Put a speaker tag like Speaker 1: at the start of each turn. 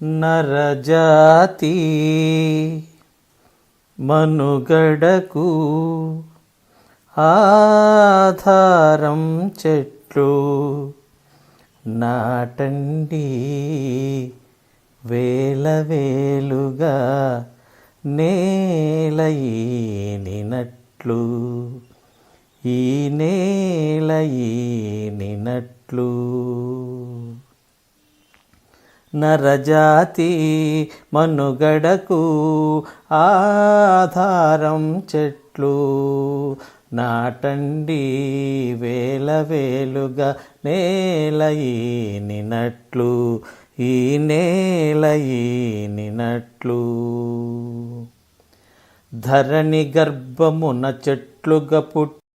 Speaker 1: నరజాతి మనుగడకు ఆధారం చెట్లు నాటండి వేల వేలుగా ఈ నేలయినినట్లు నరజాతి మనుగడకు ఆధారం చెట్లు నాటండి వేల వేలుగా నేల ఈనినట్లు ఈ నేల ఈనినట్లు ధరణి గర్భమున చెట్లుగా పుట్టి